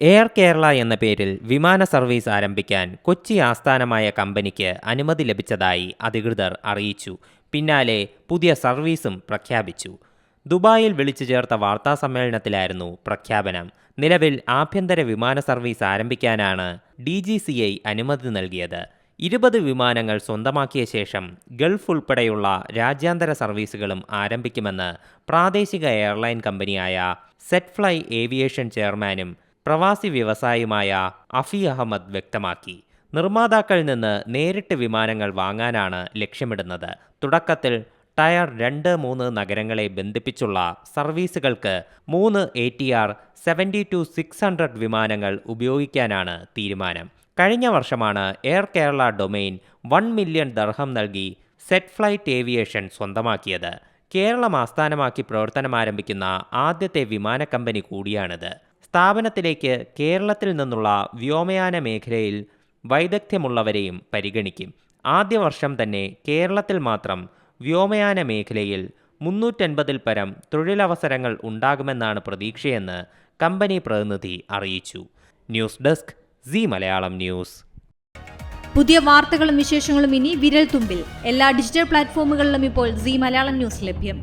Air Kerala എന്ന പേരിൽ വിമാന സർവീസ് ആരംഭിക്കാൻ കൊച്ചി ആസ്ഥാനമായ കമ്പനിക്ക് അനുമതി ലഭിച്ചതായി അധികൃതർ അറിയിച്ചു. പിന്നാലെ പുതിയ സർവീസും പ്രഖ്യാപിച്ചു. ദുബായിൽ വിളിച്ചു ചേർത്ത വാർത്താ സമ്മേളനത്തിലായിരുന്നു പ്രഖ്യാപനം. നിലവിൽ ആഭ്യന്തര വിമാന സർവീസ് ആരംഭിക്കാനാണ് ഡി ജി സി ഐ അനുമതി നൽകിയത്. ഇരുപത് വിമാനങ്ങൾ സ്വന്തമാക്കിയ ശേഷം ഗൾഫ് ഉൾപ്പെടെയുള്ള രാജ്യാന്തര സർവീസുകളും ആരംഭിക്കുമെന്ന് പ്രാദേശിക എയർലൈൻ കമ്പനിയായ സെറ്റ് ഫ്ലൈ ഏവിയേഷൻ ചെയർമാനും പ്രവാസി വ്യവസായിയുമായ അഫി അഹമ്മദ് വ്യക്തമാക്കി. നിർമ്മാതാക്കളിൽ നിന്ന് നേരിട്ട് വിമാനങ്ങൾ വാങ്ങാനാണ് ലക്ഷ്യമിടുന്നത്. തുടക്കത്തിൽ ടയർ രണ്ട് മൂന്ന് നഗരങ്ങളെ ബന്ധിപ്പിച്ചുള്ള സർവീസുകൾക്ക് മൂന്ന് A T R seventy two six hundred വിമാനങ്ങൾ ഉപയോഗിക്കാനാണ് തീരുമാനം. കഴിഞ്ഞ വർഷമാണ് air Kerala domain one million dirham നൽകി സെറ്റ് ഫ്ലൈറ്റ് ഏവിയേഷൻ സ്വന്തമാക്കിയത്. കേരളം ആസ്ഥാനമാക്കി പ്രവർത്തനം ആരംഭിക്കുന്ന ആദ്യത്തെ വിമാന കമ്പനി കൂടിയാണിത്. സ്ഥാപനത്തിലേക്ക് കേരളത്തിൽ നിന്നുള്ള വ്യോമയാന മേഖലയിൽ വൈദഗ്ധ്യമുള്ളവരെയും പരിഗണിക്കും. ആദ്യ വർഷം തന്നെ കേരളത്തിൽ മാത്രം വ്യോമയാന മേഖലയിൽ മുന്നൂറ്റൻപതിൽ പരം തൊഴിലവസരങ്ങൾ ഉണ്ടാകുമെന്നാണ് പ്രതീക്ഷയെന്ന് കമ്പനി പ്രതിനിധി അറിയിച്ചു. News desk C Malayalam news. പുതിയ വാർത്തകളും വിശേഷങ്ങളും ഇനി വിരൽ തുമ്പിൽ എല്ലാ ഡിജിറ്റൽ പ്ലാറ്റ്ഫോമുകളിലും ഇപ്പോൾ സി മലയാളം ന്യൂസ് ലഭ്യം.